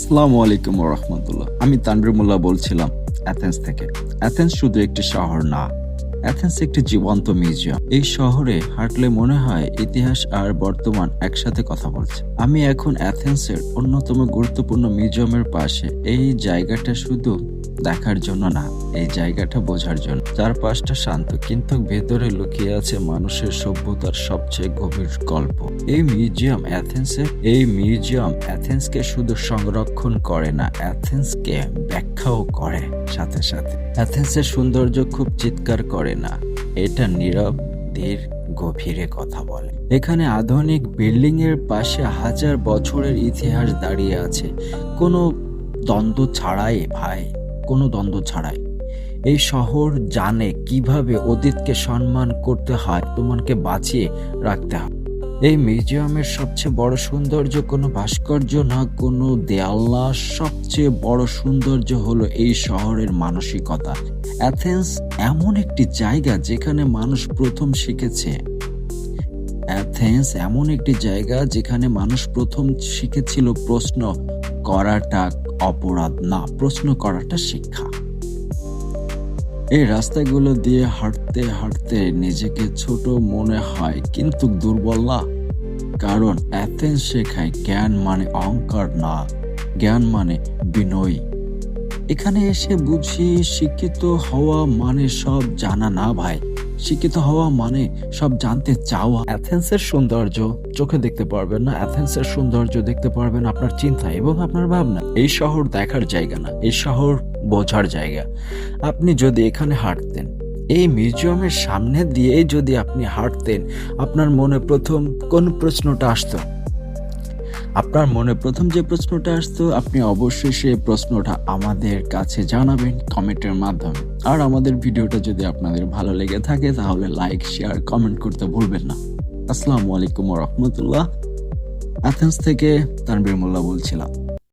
আসসালামু আলাইকুম রহমতুল্লাহ। আমি তানবির মোল্লা বলছিলাম, অ্যাথেন্স থেকে। অ্যাথেন্স শুধু একটি শহর না, অ্যাথেন্স একটি জীবন্ত মিউজিয়াম। এই শহরে হাঁটলে মনে হয় ইতিহাস আর বর্তমান একসাথে কথা বলছে। আমি এখন অ্যাথেন্সের অন্যতম গুরুত্বপূর্ণ মিউজিয়ামের পাশে। এই জায়গাটা শুধু দেখার জন্য না, এই জায়গাটা বোঝার জন্য। চারপাশটা শান্ত, কিন্তু ভেতরে লুকিয়ে আছে মানুষের সভ্যতার সবচেয়ে গভীর গল্প। এই মিউজিয়াম অ্যাথেন্সের এই মিউজিয়াম অ্যাথেন্সকে শুধু সংরক্ষণ করে না, অ্যাথেন্সকে ব্যাখ্যাও করে সাথে সাথে। অ্যাথেন্সের সৌন্দর্য খুব চিৎকার করে না, এটা নীরব, ধীর, গভীরে কথা বলে। এখানে আধুনিক বিল্ডিং এর পাশে হাজার বছরের ইতিহাস দাঁড়িয়ে আছে। কোনো দ্বন্দ্ব ছাড়াই ভাই। কোনো দ্বন্দ্ব ছাড়াই। এই শহর জানে কীভাবে অতীতকে সম্মান করতে হয়, তোমাকে বাঁচিয়ে রাখতে হয় এই মিউজিয়ামের সবচেয়ে বড় সৌন্দর্য কোনো ভাস্কর্য না, কোনো দেয়াল না সবচেয়ে বড় সৌন্দর্য হলো এই শহরের মানসিকতা। অ্যাথেন্স এমন একটি জায়গা যেখানে মানুষ প্রথম শিখেছে। অ্যাথেন্স এমন একটি জায়গা যেখানে মানুষ প্রথম শিখেছিল প্রশ্ন করাটা অপরাধ না, প্রশ্ন করাটা শিক্ষা। এই রাস্তাগুলো দিয়ে হাঁটতে হাঁটতে নিজেকে ছোট মনে হয়, কিন্তু দুর্বল না। কারণ অ্যাথেন্স শেখায় জ্ঞান মানে অহংকার না, জ্ঞান মানে বিনয়ী। এখানে এসে বুঝি শিক্ষিত হওয়া মানে সব জানা না ভাই। শিক্ষিত হওয়া মানে সব জানতে চাওয়া। অ্যাথেন্সের সৌন্দর্য চোখে দেখতে পারবেন না, অ্যাথেন্সের সৌন্দর্য দেখতে পারবেন আপনার চিন্তা এবং আপনার ভাবনা। এই শহর দেখার জায়গা না, এই শহর বোঝার জায়গা। আপনি যদি এখানে হাঁটতেন, এই মিউজিয়ামের সামনে দিয়ে যদি আপনি হাঁটতেন, আপনার মনে প্রথম কোন প্রশ্নটা আসতো? আপনার মনে প্রথম যে প্রশ্নটা আসতো, আপনি অবশ্যই সেই প্রশ্নটা আমাদের কাছে জানাবেন কমেন্টের মাধ্যমে। আর আমাদের ভিডিওটা যদি আপনাদের ভালো লেগে থাকে, তাহলে লাইক শেয়ার কমেন্ট করতে ভুলবেন না। আসসালামু আলাইকুম রহমতুল্লাহ। অ্যাথেন্স থেকে তানবীর মোল্লা বলছিলাম।